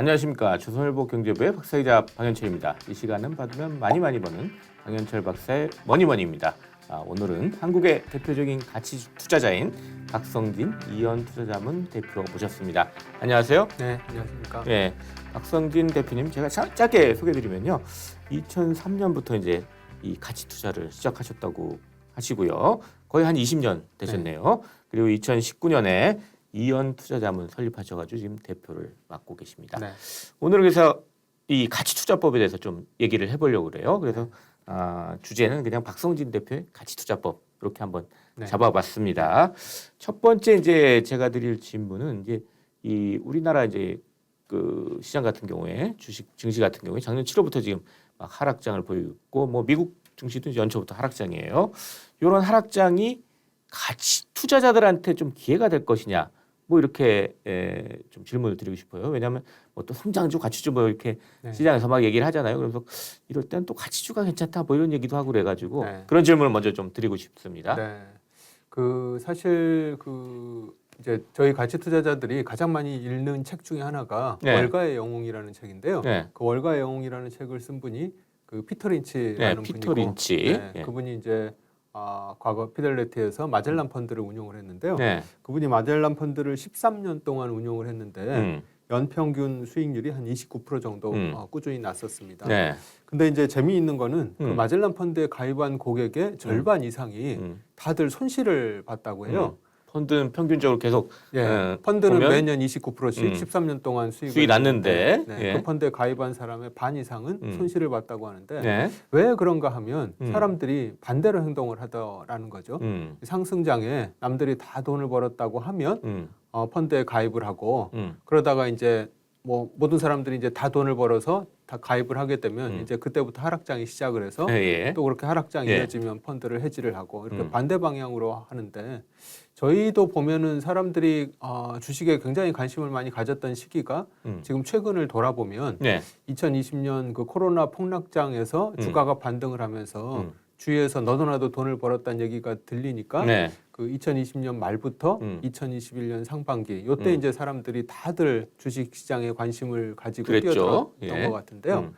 안녕하십니까 조선일보 경제부의 박사이자 방현철입니다. 이 시간은 받으면 많이 많이 버는 방현철 박사의 머니머니입니다. 아, 오늘은 한국의 대표적인 가치 투자자인 박성진 이현 투자자문 대표 모셨습니다. 안녕하세요. 네, 안녕하십니까. 네, 박성진 대표님 제가 자- 짧게 소개드리면요. 2003년부터 이제 이 가치 투자를 시작하셨다고 하시고요. 거의 한 20년 되셨네요. 그리고 2019년에 이현 투자자문 설립하셔가지고 지금 대표를 맡고 계십니다. 네. 오늘 그래서 이 가치 투자법에 대해서 좀 얘기를 해보려고 그래요. 그래서 아, 주제는 그냥 박성진 대표의 가치 투자법 이렇게 한번 네. 잡아봤습니다. 첫 번째 이제 제가 드릴 질문은 이제 이 우리나라 이제 그 시장 같은 경우에 주식 증시 같은 경우에 작년 7월부터 지금 막 하락장을 보이고 뭐 미국 증시도 연초부터 하락장이에요. 이런 하락장이 가치 투자자들한테 좀 기회가 될 것이냐 뭐 이렇게 에, 좀 질문을 드리고 싶어요. 왜냐하면 뭐 또 성장주 가치주 뭐 이렇게 네. 시장에서 막 얘기를 하잖아요. 그래서 이럴 땐또 가치주가 괜찮다 뭐 이런 얘기도 하고 그래가지고 네. 그런 질문을 먼저 좀 드리고 싶습니다. 네. 그 사실 그 이제 저희 가치 투자자들이 가장 많이 읽는 책 중에 하나가 네. 월가의 영웅이라는 책인데요. 네. 그 월가의 영웅이라는 책을 쓴 분이 그 피터 린치라는 네, 분이고 피터 린치. 네, 예. 그분이 이제 아, 과거 피델리티에서 마젤란 펀드를 운용을 했는데요. 네. 그분이 마젤란 펀드를 13년 동안 운용을 했는데 음. 연평균 수익률이 한 29% 정도 음. 어, 꾸준히 났었습니다. 네. 근데 이제 재미있는 거는 그 음. 마젤란 펀드에 가입한 고객의 절반 이상이 음. 다들 손실을 봤다고 해요. 펀드는 평균적으로 계속 예, 음, 펀드는 보면 매년 29%씩 음. 13년 동안 수익을 수익이 났는데, 네, 예. 그 펀드에 가입한 사람의 반 이상은 음. 손실을 봤다고 하는데 네. 왜 그런가 하면 음. 사람들이 반대로 행동을 하더라는 거죠. 음. 상승장에 남들이 다 돈을 벌었다고 하면 음. 어, 펀드에 가입을 하고 음. 그러다가 이제 뭐 모든 사람들이 이제 다 돈을 벌어서 다 가입을 하게 되면 음. 이제 그때부터 하락장이 시작을 해서 예, 예. 또 그렇게 하락장이 예. 이어지면 펀드를 해지를 하고 이렇게 음. 반대 방향으로 하는데 저희도 보면은 사람들이 어, 주식에 굉장히 관심을 많이 가졌던 시기가 음. 지금 최근을 돌아보면 네. 2020년 그 코로나 폭락장에서 음. 주가가 반등을 하면서 음. 주위에서 너도 나도 돈을 벌었다는 얘기가 들리니까 네. 그 2020년 말부터 음. 2021년 상반기 요때 음. 이제 사람들이 다들 주식 시장에 관심을 가지고 그랬죠. 뛰어들었던 예. 것 같은데요. 음.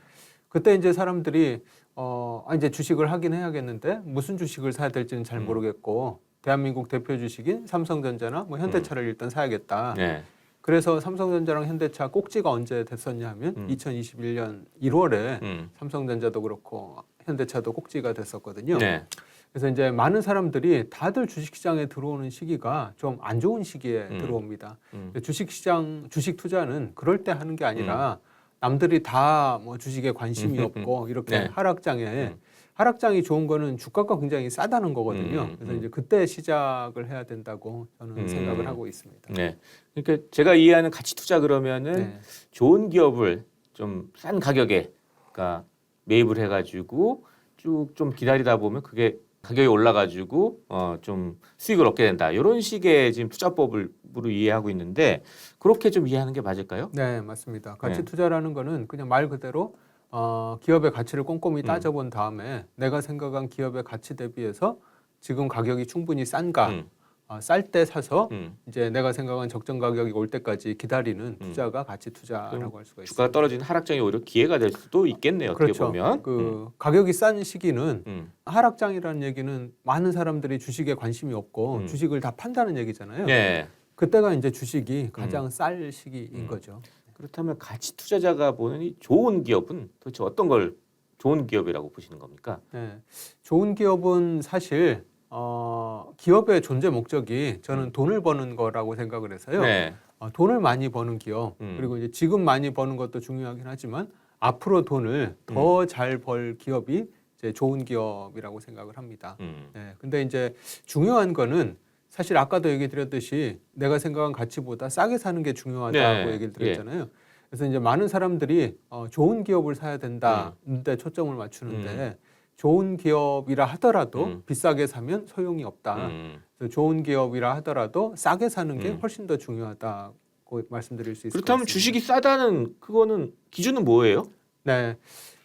그때 이제 사람들이 어 아, 이제 주식을 하긴 해야겠는데 무슨 주식을 사야 될지는 잘 음. 모르겠고 대한민국 대표 주식인 삼성전자나 뭐 현대차를 일단 사야겠다. 네. 그래서 삼성전자랑 현대차 꼭지가 언제 됐었냐 하면 음. 2021년 1월에 음. 삼성전자도 그렇고 현대차도 꼭지가 됐었거든요. 네. 그래서 이제 많은 사람들이 다들 주식시장에 들어오는 시기가 좀 안 좋은 시기에 음. 들어옵니다. 음. 주식시장 주식 투자는 그럴 때 하는 게 아니라 남들이 다 뭐 주식에 관심이 음, 음, 없고 이렇게 네. 하락장에 음. 하락장이 좋은 거는 주가가 굉장히 싸다는 거거든요. 음, 그래서 음. 이제 그때 시작을 해야 된다고 저는 음. 생각을 하고 있습니다. 네. 그러니까 제가 이해하는 가치 투자 그러면은 네. 좋은 기업을 좀 싼 가격에 그러니까 매입을 해가지고 쭉 좀 기다리다 보면 그게 가격이 올라가지고 어 좀 수익을 얻게 된다 이런 식의 지금 투자법으로 이해하고 있는데 그렇게 좀 이해하는 게 맞을까요? 네, 맞습니다. 가치 네. 투자라는 거는 그냥 말 그대로 어, 기업의 가치를 꼼꼼히 음. 따져본 다음에 내가 생각한 기업의 가치 대비해서 지금 가격이 충분히 싼가, 음, 어, 쌀때 사서 음. 이제 내가 생각한 적정 가격이 올 때까지 기다리는 음. 투자가 가치 투자라고 할 수가 있습니다. 주가가 떨어지는 하락장이 오히려 기회가 될 수도 있겠네요. 어떻게 그렇죠. 보면 그 가격이 싼 시기는 음. 하락장이라는 얘기는 많은 사람들이 주식에 관심이 없고 음. 주식을 다 판다는 얘기잖아요. 네. 그때가 이제 주식이 가장 쌀 시기인 음. 거죠. 그렇다면 가치 투자자가 보는 이 좋은 기업은 도대체 어떤 걸 좋은 기업이라고 보시는 겁니까? 네. 좋은 기업은 사실 어, 기업의 존재 목적이 저는 돈을 버는 거라고 생각을 해서요. 음. 네. 어, 돈을 많이 버는 기업 음. 그리고 이제 지금 많이 버는 것도 중요하긴 하지만 앞으로 돈을 음. 더잘 벌 기업이 이제 좋은 기업이라고 생각을 합니다. 음. 네. 근데 이제 중요한 거는 사실 아까도 얘기 드렸듯이 내가 생각한 가치보다 싸게 사는 게 중요하다고 네. 얘기를 드렸잖아요. 그래서 이제 많은 사람들이 어, 좋은 기업을 사야 된다는데 초점을 맞추는데 좋은 기업이라 하더라도 음. 비싸게 사면 소용이 없다. 음. 좋은 기업이라 하더라도 싸게 사는 게 음. 훨씬 더 중요하다고 말씀드릴 수 있을 것 그렇다면 같습니다. 주식이 싸다는 그거는 기준은 뭐예요? 네.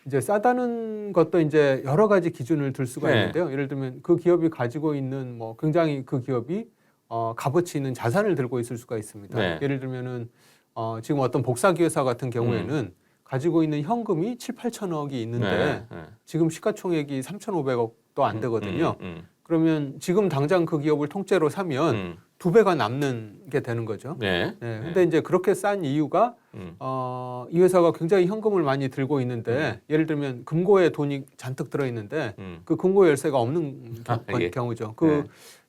이제 싸다는 것도 이제 여러 가지 기준을 들 수가 네. 있는데요. 예를 들면 그 기업이 가지고 있는 뭐 굉장히 그 기업이 어, 값어치 있는 자산을 들고 있을 수가 있습니다. 네. 예를 들면은 어, 지금 어떤 복사기회사 같은 경우에는 가지고 있는 현금이 7, 8천억이 있는데 네, 네. 지금 시가총액이 3,500억도 안 되거든요. 음, 음, 그러면 지금 당장 그 기업을 통째로 사면 음. 두 배가 남는 게 되는 거죠. 네. 네. 근데 이제 그렇게 싼 이유가 음. 어, 이 회사가 굉장히 현금을 많이 들고 있는데 예를 들면 금고에 돈이 잔뜩 들어 있는데 음. 그 금고 열쇠가 없는 아, 겨- 예. 경우죠. 그 네.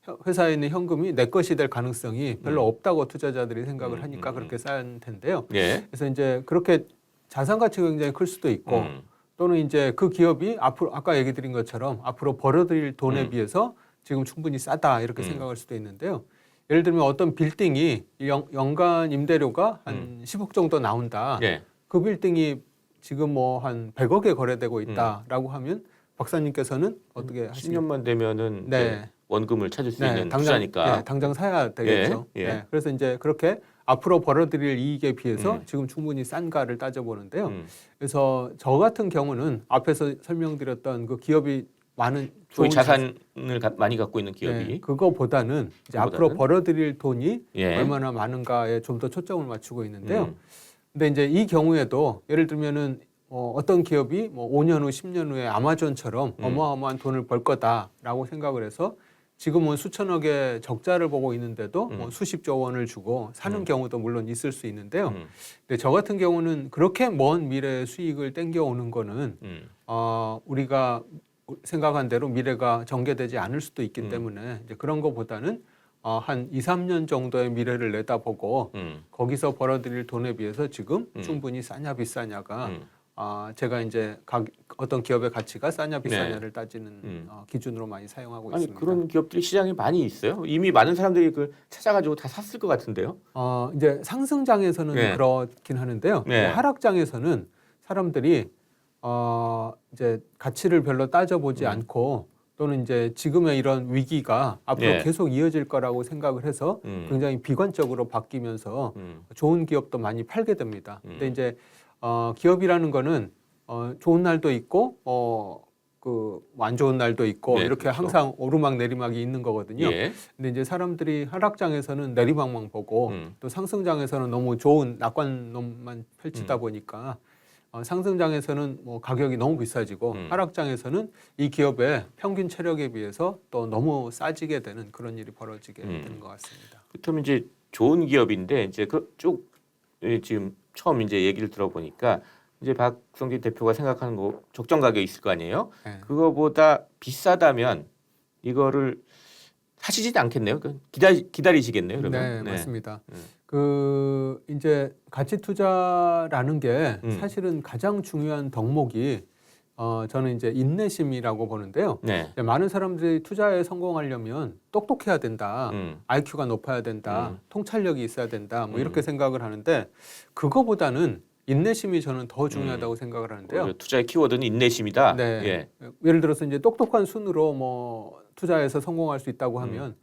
혀- 회사에 있는 현금이 내 것이 될 가능성이 별로 없다고 투자자들이 생각을 음, 하니까 음, 그렇게 싼 텐데요. 예. 그래서 이제 그렇게 자산 가치가 굉장히 클 수도 있고 음. 또는 이제 그 기업이 앞으로 아까 얘기 드린 것처럼 앞으로 벌어들일 돈에 음. 비해서 지금 충분히 싸다 이렇게 음. 생각할 수도 있는데요. 예를 들면 어떤 빌딩이 연, 연간 임대료가 한 10억 정도 나온다. 예. 그 빌딩이 지금 뭐 한 100억에 거래되고 있다라고 하면 박사님께서는 어떻게 하시겠어요? 10년만 되면은 네. 원금을 찾을 수 네, 있는 당장, 투자니까. 네, 당장 사야 되겠죠. 예, 예. 네, 그래서 이제 그렇게 앞으로 벌어들일 이익에 비해서 음. 지금 충분히 싼가를 따져보는데요. 음. 그래서 저 같은 경우는 앞에서 설명드렸던 그 기업이 많은 소위 좋은 자산을 가- 많이 갖고 있는 자- 기업이 네, 그거보다는 이제 그거보다는? 앞으로 벌어들일 돈이 예. 얼마나 많은가에 좀 더 초점을 맞추고 있는데요. 음. 근데 이제 이 경우에도 예를 들면은 어, 어떤 기업이 뭐 5년 후, 10년 후에 아마존처럼 음. 어마어마한 돈을 벌 거다라고 생각을 해서 지금은 수천억의 적자를 보고 있는데도 음. 뭐 수십조 원을 주고 사는 음. 경우도 물론 있을 수 있는데요. 음. 근데 저 같은 경우는 그렇게 먼 미래의 수익을 땡겨 오는 거는 음. 어, 우리가 생각한 대로 미래가 전개되지 않을 수도 있기 음. 때문에 이제 그런 것보다는 어, 한 2, 3년 정도의 미래를 내다보고 음. 거기서 벌어들일 돈에 비해서 지금 음. 충분히 싸냐 비싸냐가 음. 아, 제가 이제 가, 어떤 기업의 가치가 싸냐 네. 비싸냐를 따지는 음. 어, 기준으로 많이 사용하고 아니 있습니다. 그런 기업들이 시장에 많이 있어요. 이미 많은 사람들이 그걸 찾아가지고 다 샀을 것 같은데요. 어, 이제 상승장에서는 네. 그렇긴 하는데요. 네. 하락장에서는 사람들이 어, 이제 가치를 별로 따져보지 음. 않고 또는 이제 지금의 이런 위기가 앞으로 네. 계속 이어질 거라고 생각을 해서 음. 굉장히 비관적으로 바뀌면서 음. 좋은 기업도 많이 팔게 됩니다. 음. 근데 이제 어, 기업이라는 거는 어, 좋은 날도 있고 어, 그안 좋은 날도 있고 네, 이렇게 그렇죠. 항상 오르막 내리막이 있는 거거든요. 예. 근데 이제 사람들이 하락장에서는 내리막만 보고 음. 또 상승장에서는 너무 좋은 낙관론만 펼치다 음. 보니까 어, 상승장에서는 뭐 가격이 너무 비싸지고 음. 하락장에서는 이 기업의 평균 체력에 비해서 또 너무 싸지게 되는 그런 일이 벌어지게 음. 되는 것 같습니다. 그렇다면 이제 좋은 기업인데 이제 그쭉 지금 처음 이제 얘기를 들어보니까 이제 박성진 대표가 생각하는 거 적정 가격이 있을 거 아니에요. 네. 그거보다 비싸다면 이거를 사시지 않겠네요. 그 기다리 기다리시겠네요. 그러면 네, 맞습니다. 음. 그 이제 가치 투자라는 게 음. 사실은 가장 중요한 덕목이 어 저는 이제 인내심이라고 보는데요. 네. 많은 사람들이 투자에 성공하려면 똑똑해야 된다. 음. IQ가 높아야 된다. 음. 통찰력이 있어야 된다. 뭐 이렇게 음. 생각을 하는데 그거보다는 인내심이 저는 더 중요하다고 생각을 하는데요. 오히려 투자의 키워드는 인내심이다. 네. 예. 예를 들어서 이제 똑똑한 순으로 뭐 투자해서 성공할 수 있다고 하면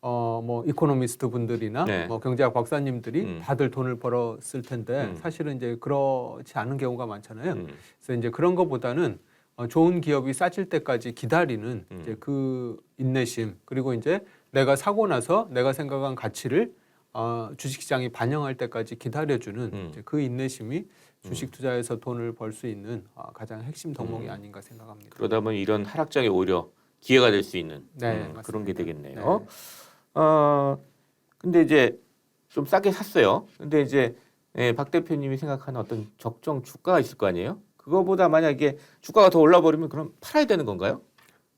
어 뭐 이코노미스트 분들이나 음. 네. 뭐 경제학 박사님들이 음. 다들 돈을 벌었을 텐데 음. 사실은 이제 그렇지 않은 경우가 많잖아요. 음. 그래서 이제 그런 것보다는 어, 좋은 기업이 싸질 때까지 기다리는 음. 이제 그 인내심 그리고 이제 내가 사고 나서 내가 생각한 가치를 어, 주식시장이 반영할 때까지 기다려주는 음. 이제 그 인내심이 주식 투자에서 돈을 벌 수 있는 어, 가장 핵심 덕목이 음. 아닌가 생각합니다. 그러다 보면 이런 하락장에 오히려 기회가 될 수 있는 네, 음. 그런 게 네. 되겠네요. 어 근데 이제 좀 싸게 샀어요. 근데 이제 예, 박 대표님이 생각하는 어떤 적정 주가가 있을 거 아니에요? 그거보다 만약에 주가가 더 올라 버리면 그럼 팔아야 되는 건가요?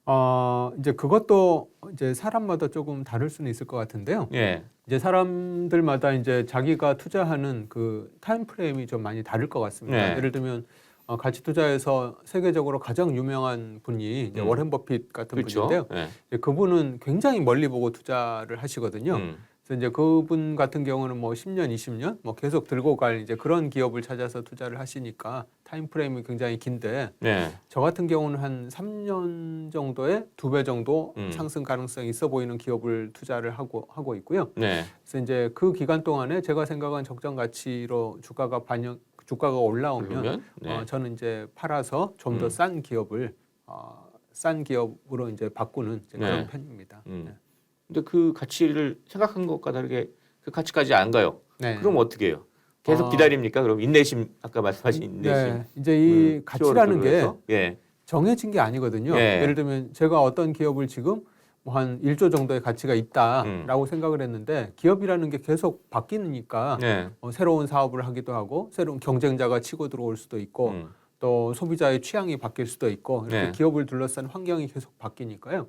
어, 이제 그것도 이제 사람마다 조금 다를 수는 있을 것 같은데요. 예. 이제 사람들마다 이제 자기가 투자하는 그 타임 프레임이 좀 많이 다를 것 같습니다. 네. 예를 들면 어, 가치 투자에서 세계적으로 가장 유명한 분이 이제 음. 워렌 버핏 같은 그렇죠. 분인데요. 예. 이제 그분은 굉장히 멀리 보고 투자를 하시거든요. 음. 그래서 이제 그분 같은 경우는 뭐 10년, 20년 뭐 계속 들고 갈 이제 그런 기업을 찾아서 투자를 하시니까 타임 프레임이 굉장히 긴데 네. 저 같은 경우는 한 3년 정도에 두 배 정도 음. 상승 가능성이 있어 보이는 기업을 투자를 하고 하고 있고요. 네. 그래서 이제 그 기간 동안에 제가 생각한 적정 가치로 주가가 반영 주가가 올라오면 그러면 네. 어, 저는 이제 팔아서 좀더 음. 싼 기업을 어, 싼 기업으로 이제 바꾸는 이제 그런 네. 편입니다. 음. 근데 그 가치를 생각한 것과 다르게 그 가치까지 안 가요. 네. 그럼 어떻게 해요? 계속 아. 기다립니까? 그럼 인내심 아까 말씀하신 인내심. 네, 이제 이 음, 가치라는 게 해서? 예. 정해진 게 아니거든요. 예. 예를 들면 제가 어떤 기업을 지금 뭐 한 1조 정도의 가치가 음. 있다라고 생각을 했는데 기업이라는 게 계속 바뀌니까 네. 어, 새로운 사업을 하기도 하고 새로운 경쟁자가 치고 들어올 수도 있고 음. 또 소비자의 취향이 바뀔 수도 있고 이렇게 네. 기업을 둘러싼 환경이 계속 바뀌니까요.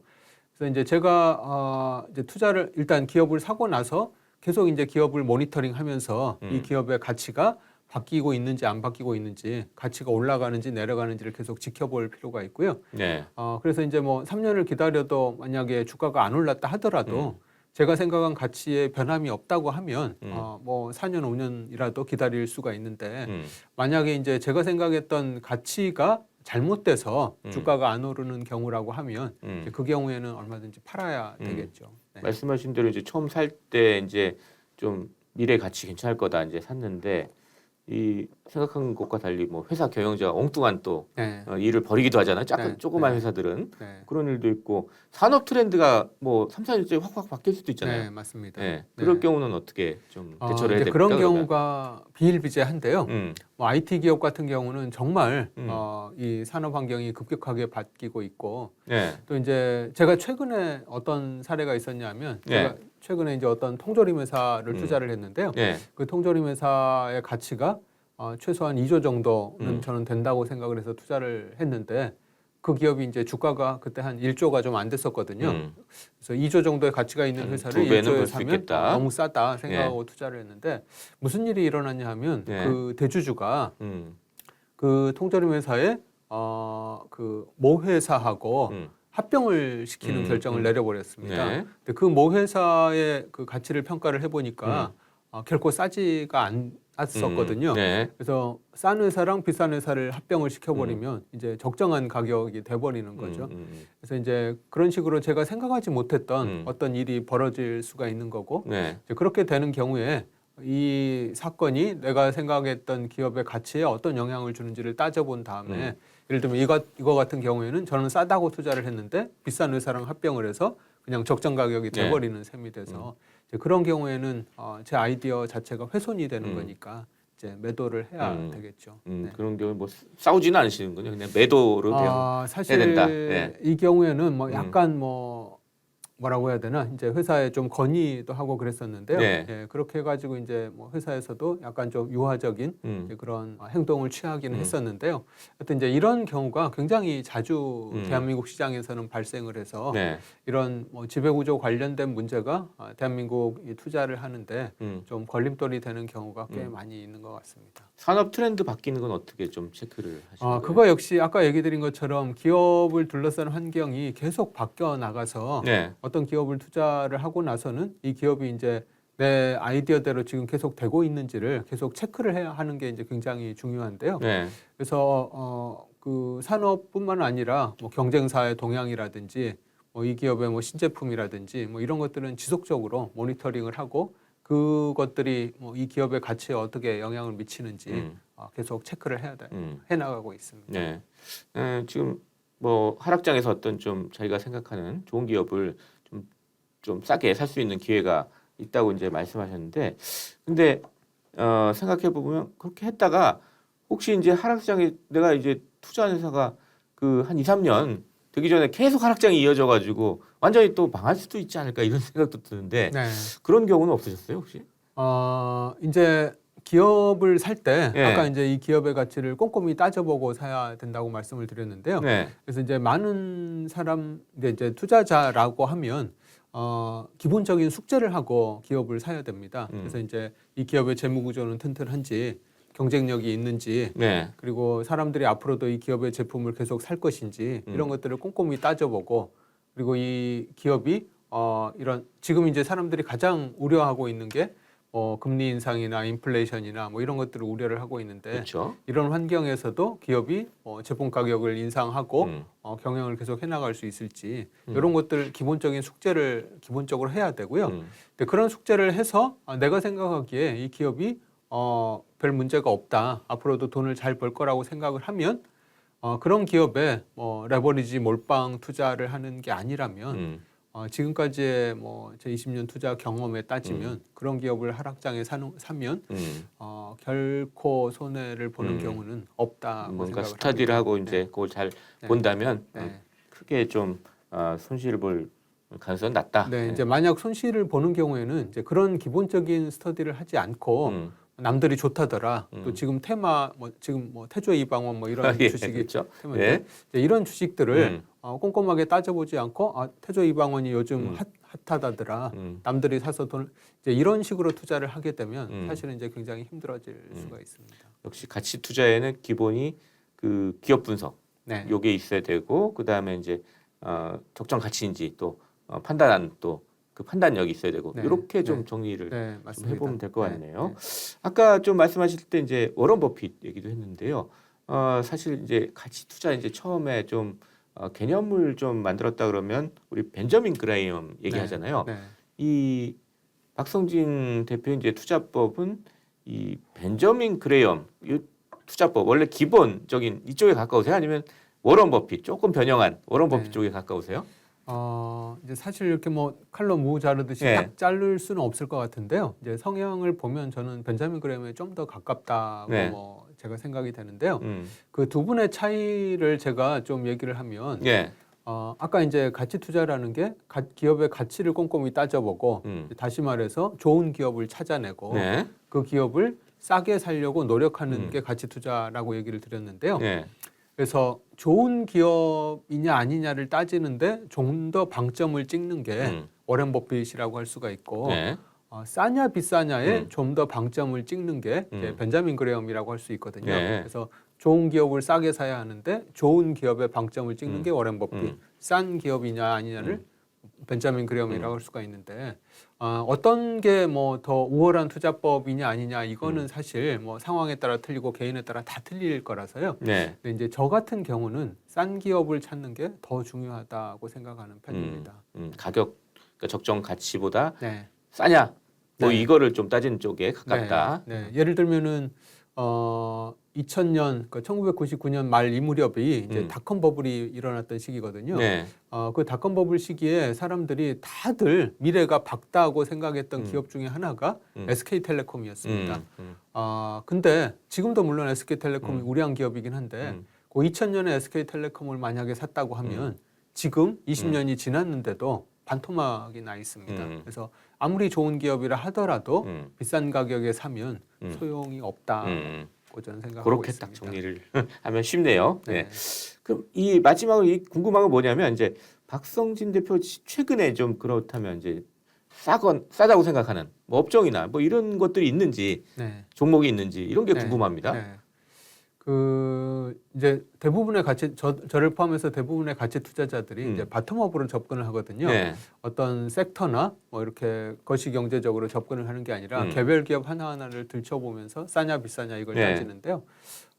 그래서 이제 제가 어, 이제 투자를 일단 기업을 사고 나서 계속 이제 기업을 모니터링하면서 이 음. 기업의 가치가 바뀌고 있는지 안 바뀌고 있는지 가치가 올라가는지 내려가는지를 계속 지켜볼 필요가 있고요. 네. 어, 그래서 이제 뭐 3년을 기다려도 만약에 주가가 안 올랐다 하더라도 제가 생각한 가치에 변함이 없다고 하면 음. 어, 뭐 4년 5년이라도 기다릴 수가 있는데 음. 만약에 이제 제가 생각했던 가치가 잘못돼서 음. 주가가 안 오르는 경우라고 하면 음. 그 경우에는 얼마든지 팔아야 음. 되겠죠. 네. 말씀하신 대로 이제 처음 살 때 이제 좀 미래 가치 괜찮을 거다 이제 샀는데 이 생각한 것과 달리 뭐 회사 경영자가 엉뚱한 또 네. 어, 일을 벌이기도 하잖아요. 약간 네, 조그만 네. 회사들은 네. 그런 일도 있고 산업 트렌드가 뭐 3, 4년째 확확 바뀔 수도 있잖아요. 네, 맞습니다. 네. 네. 그럴 경우는 어떻게 좀 어, 대처를 해야 이제 됩니까? 그런? 경우가 비일비재한데요. 음. 뭐 IT 기업 같은 경우는 정말 음. 어, 이 산업 환경이 급격하게 바뀌고 있고 네. 또 이제 제가 최근에 어떤 사례가 있었냐면 네. 제가 최근에 이제 어떤 통조림 회사를 음. 투자를 했는데요. 네. 그 통조림 회사의 가치가 어, 최소한 2조 정도는 음. 저는 된다고 생각을 해서 투자를 했는데 그 기업이 이제 주가가 그때 한 1조가 좀 안 됐었거든요. 음. 그래서 2조 정도의 가치가 있는 음, 회사를 두 배는 1조에 벌수 사면 있겠다. 어, 너무 싸다 생각하고 투자를 했는데 무슨 일이 일어났냐 하면 네. 그 대주주가 음. 그 통조림 회사의 어, 그 모 회사하고 음. 합병을 시키는 음, 결정을 음. 내려버렸습니다. 네. 근데 그 모 회사의 그 가치를 평가를 해보니까 음. 어, 결코 싸지가 않았었거든요. 음. 네. 그래서 싼 회사랑 비싼 회사를 합병을 시켜버리면 이제 적정한 가격이 돼버리는 거죠. 음, 음, 그래서 이제 그런 식으로 제가 생각하지 못했던 음. 어떤 일이 벌어질 수가 있는 거고 음. 네. 이제 그렇게 되는 경우에 이 사건이 내가 생각했던 기업의 가치에 어떤 영향을 주는지를 따져본 다음에 음. 예를 들면 이거 이거 같은 경우에는 저는 싸다고 투자를 했는데 비싼 회사랑 합병을 해서 그냥 적정 가격이 네. 돼버리는 셈이 돼서 이제 그런 경우에는 어, 제 아이디어 자체가 훼손이 되는 음. 거니까 이제 매도를 해야 음. 되겠죠. 음, 네. 그런 경우 뭐 싸우지는 않으시는군요. 그냥 매도로 아, 사실 된다. 네. 이 경우에는 뭐 음. 약간 뭐 뭐라고 해야 되나 이제 회사에 좀 건의도 하고 그랬었는데요. 네. 예, 그렇게 해가지고 이제 뭐 회사에서도 약간 좀 유화적인 음. 이제 그런 행동을 취하기는 음. 했었는데요. 하여튼 이제 이런 경우가 굉장히 자주 음. 대한민국 시장에서는 발생을 해서 네. 이런 뭐 지배구조 관련된 문제가 아, 대한민국 이 투자를 하는데 음. 좀 걸림돌이 되는 경우가 꽤 음. 많이 있는 것 같습니다. 산업 트렌드 바뀌는 건 어떻게 좀 체크를 하시는 아? 그거 역시 아까 얘기 드린 것처럼 기업을 둘러싼 환경이 계속 바뀌어 나가서 네. 어떤 기업을 투자를 하고 나서는 이 기업이 이제 내 아이디어대로 지금 계속 되고 있는지를 계속 체크를 해야 하는 게 이제 굉장히 중요한데요. 네. 그래서 어, 그 산업뿐만 아니라 뭐 경쟁사의 동향이라든지 뭐 이 기업의 뭐 신제품이라든지 뭐 이런 것들은 지속적으로 모니터링을 하고 그것들이 뭐 이 기업의 가치에 어떻게 영향을 미치는지 음. 어, 계속 체크를 해야 돼, 음. 해 나가고 있습니다. 네. 에, 지금 뭐 하락장에서 어떤 좀 자기가 생각하는 좋은 기업을 좀, 좀 싸게 살 수 있는 기회가 있다고 이제 말씀하셨는데, 근데 어, 생각해 보면 그렇게 했다가 혹시 이제 하락장에 내가 이제 투자한 회사가 그 한 2, 3년 되기 전에 계속 하락장이 이어져 가지고 완전히 또 망할 수도 있지 않을까 이런 생각도 드는데 네. 그런 경우는 없으셨어요 혹시? 어, 이제 기업을 살때 예. 아까 이제 이 기업의 가치를 꼼꼼히 따져보고 사야 된다고 말씀을 드렸는데요. 네. 그래서 이제 많은 사람 이제 투자자라고 하면 어, 기본적인 숙제를 하고 기업을 사야 됩니다. 음. 그래서 이제 이 기업의 재무 구조는 튼튼한지 경쟁력이 있는지 네. 그리고 사람들이 앞으로도 이 기업의 제품을 계속 살 것인지 음. 이런 것들을 꼼꼼히 따져보고 그리고 이 기업이 어 이런 지금 이제 사람들이 가장 우려하고 있는 게 어, 금리 인상이나 인플레이션이나 뭐 이런 것들을 우려를 하고 있는데 그렇죠. 이런 환경에서도 기업이 어, 제품 가격을 인상하고 음. 어, 경영을 계속 해나갈 수 있을지 음. 이런 것들 기본적인 숙제를 기본적으로 해야 되고요. 음. 근데 그런 숙제를 해서 아, 내가 생각하기에 이 기업이 어, 별 문제가 없다. 앞으로도 돈을 잘 벌 거라고 생각을 하면 어, 그런 기업에 뭐 레버리지 몰빵 투자를 하는 게 아니라면 음. 어, 지금까지의 뭐 제 20년 투자 경험에 따지면 음. 그런 기업을 하락장에 사는, 사면 음. 어, 결코 손해를 보는 음. 경우는 없다고 뭔가 스터디를. 하고 이제 그걸 잘 네. 본다면 네. 어, 크게 좀 어, 손실을 볼 가능성은 낮다. 네, 이제 만약 손실을 보는 경우에는 이제 그런 기본적인 스터디를 하지 않고 음. 남들이 좋다더라. 또 음. 지금 테마 뭐 지금 뭐 태조 이방원 뭐 이런 예, 주식이 그렇죠. 테마인데 예. 이제 이런 주식들을 음. 어, 꼼꼼하게 따져보지 않고 아, 태조 이방원이 요즘 음. 핫, 핫하다더라. 음. 남들이 사서 돈 이제 이런 식으로 투자를 하게 되면 음. 사실은 이제 굉장히 힘들어질 수가 있습니다. 역시 가치 투자에는 기본이 그 기업 분석 네. 요게 있어야 되고 그 다음에 이제 어, 적정 가치인지 또 어, 판단한 또 그 판단력이 있어야 되고 네. 이렇게 좀 네. 정리를 네, 좀. 해보면 될것 네, 같네요. 네. 아까 좀 말씀하실 때 이제 워런 버핏 얘기도 했는데요. 어, 사실 이제 가치 투자 이제 처음에 좀 어, 개념을 좀 만들었다 그러면 우리 벤저민 그레이엄 얘기하잖아요. 네. 이 박성진 대표 이제 투자법은 이 벤저민 그레이엄 이 투자법 원래 기본적인 이쪽에 가까우세요? 아니면 워런 버핏 조금 변형한 워런 버핏 네. 쪽에 가까우세요? 어, 이제 사실 이렇게 뭐 칼로 무 자르듯이 예. 딱 자를 수는 없을 것 같은데요. 이제 성향을 보면 저는 벤자민 그램에 좀 더 가깝다고 네. 뭐 제가 생각이 되는데요. 음. 그 두 분의 차이를 제가 좀 얘기를 하면 예. 어, 아까 이제 가치 투자라는 게 가, 기업의 가치를 꼼꼼히 따져보고 음. 다시 말해서 좋은 기업을 찾아내고 네. 그 기업을 싸게 살려고 노력하는 음. 게 가치 투자라고 얘기를 드렸는데요. 예. 그래서 좋은 기업이냐 아니냐를 따지는데 좀 더 방점을 찍는 게 음. 워렌 버핏이라고 할 수가 있고 네. 어, 싸냐 비싸냐에 음. 좀더 방점을 찍는 게 음. 벤자민 그레엄이라고 할 수 있거든요. 네. 그래서 좋은 기업을 싸게 사야 하는데 좋은 기업에 방점을 찍는 음. 게 워렌 버핏, 음. 싼 기업이냐 아니냐를 벤자민 그레엄이라고 음. 할 수가 있는데 어, 어떤 게 뭐 더 우월한 투자법이냐 아니냐 이거는 음. 사실 뭐 상황에 따라 틀리고 개인에 따라 다 틀릴 거라서요. 네. 근데 이제 저 같은 경우는 싼 기업을 찾는 게 더 중요하다고 생각하는 편입니다. 음, 가격 그러니까 적정 가치보다 네. 싸냐 뭐 네. 이거를 좀 따지는 쪽에 가깝다. 네, 네. 예를 들면은 어 2000년 그 1999년 말 이 무렵이 이제 음. 닷컴 버블이 일어났던 시기거든요. 네. 어 그 닷컴 버블 시기에 사람들이 다들 미래가 밝다고 생각했던 음. 기업 중에 하나가 음. SK텔레콤이었습니다. 음, 음, 아 근데 지금도 물론 SK텔레콤이 음. 우량한 기업이긴 한데 음. 그 2000년에 SK텔레콤을 만약에 샀다고 하면 지금 20년이 지났는데도 반토막이 나 있습니다. 음. 그래서 아무리 좋은 기업이라 하더라도 음, 비싼 가격에 사면 음. 소용이 없다 고 음. 저는 생각하고 그렇게 있습니다. 딱 정리를 하면 쉽네요. 네. 네. 그럼 이 마지막으로 이 궁금한 건 뭐냐면 이제 박성진 대표 시- 최근에 좀 그렇다면 이제 싸건 싸다고 생각하는 뭐 업종이나 뭐 이런 것들이 있는지 네. 종목이 있는지 이런 게 네. 궁금합니다. 네. 그 이제 대부분의 가치 저, 저를 포함해서 대부분의 가치 투자자들이 음. 이제 바텀업으로 접근을 하거든요. 네. 어떤 섹터나 뭐 이렇게 거시 경제적으로 접근을 하는 게 아니라 음. 개별 기업 하나하나를 들춰보면서 싸냐 비싸냐 이걸 네. 따지는데요.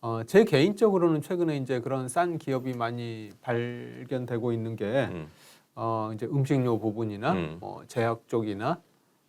어, 제 개인적으로는 최근에 이제 그런 싼 기업이 많이 발견되고 있는 게 음. 어, 이제 음식료 부분이나 음. 뭐 제약 쪽이나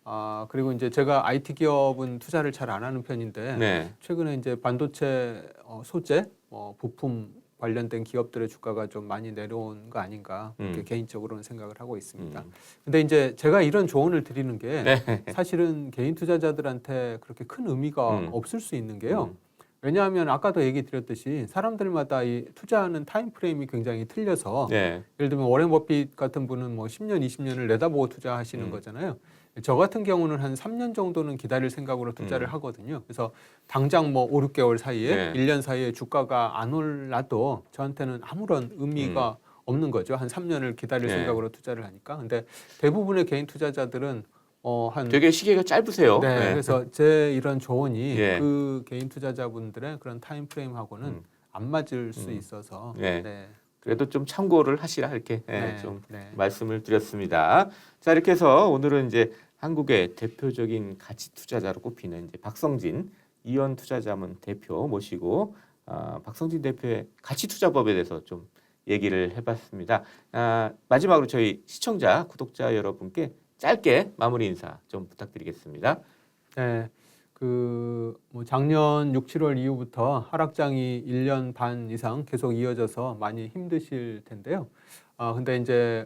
아 그리고 이제 제가 IT 기업은 투자를 잘 안 하는 편인데 네. 최근에 이제 반도체 어, 소재, 뭐 부품 관련된 기업들의 주가가 좀 많이 내려온 거 아닌가 음. 개인적으로는 생각을 하고 있습니다. 음. 근데 이제 제가 이런 조언을 드리는 게 네. 사실은 개인 투자자들한테 그렇게 큰 의미가 음. 없을 수 있는 게요. 음. 왜냐하면 아까도 얘기 드렸듯이 사람들마다 이 투자하는 타임 프레임이 굉장히 틀려서 네. 예를 들면 워렌 버핏 같은 분은 뭐 10년, 20년을 내다보고 투자하시는 음. 거잖아요. 저 같은 경우는 한 3년 정도는 기다릴 생각으로 투자를 음. 하거든요. 그래서 당장 뭐 5, 6개월 사이에 네. 1년 사이에 주가가 안 올라도 저한테는 아무런 의미가 없는 거죠. 한 3년을 기다릴 음. 네. 생각으로 투자를 하니까. 근데 대부분의 개인 투자자들은 어 한 되게 시계가 짧으세요. 네, 네. 그래서 제 이런 조언이 예. 그 개인 투자자분들의 그런 타임 프레임하고는 음. 안 맞을 수 음. 있어서 네. 네. 그래도 좀 참고를 하시라 이렇게 네, 네, 좀 네. 말씀을 드렸습니다. 자 이렇게 해서 오늘은 이제 한국의 대표적인 가치 투자자로 꼽히는 이제 박성진 이원 투자자문 대표 모시고 아, 박성진 대표의 가치 투자법에 대해서 좀 얘기를 해봤습니다. 아, 마지막으로 저희 시청자 구독자 여러분께 짧게 마무리 인사 좀 부탁드리겠습니다. 네. 그 뭐 작년 6, 7월 이후부터 하락장이 1년 반 이상 계속 이어져서 많이 힘드실 텐데요. 아 근데 이제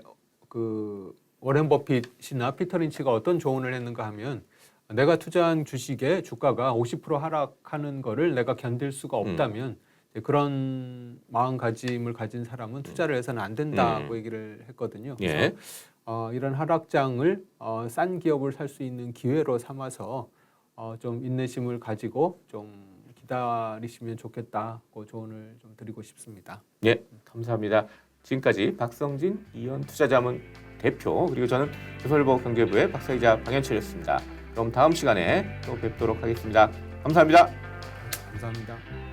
그 워렌 버핏이나 피터 린치가 어떤 조언을 했는가 하면 내가 투자한 주식의 주가가 50% 하락하는 거를 내가 견딜 수가 음. 없다면 이제 그런 마음가짐을 가진 사람은 투자를 해서는 안 된다고 음. 얘기를 했거든요. 예. 그래서 어, 이런 하락장을 어, 싼 기업을 살 수 있는 기회로 삼아서 어, 좀 인내심을 가지고 좀 기다리시면 좋겠다고 조언을 좀 드리고 싶습니다. 예, 감사합니다. 지금까지 박성진 이현 투자자문 대표 그리고 저는 조선일보 경제부의 박사이자 방현철이었습니다. 그럼 다음 시간에 또 뵙도록 하겠습니다. 감사합니다. 감사합니다.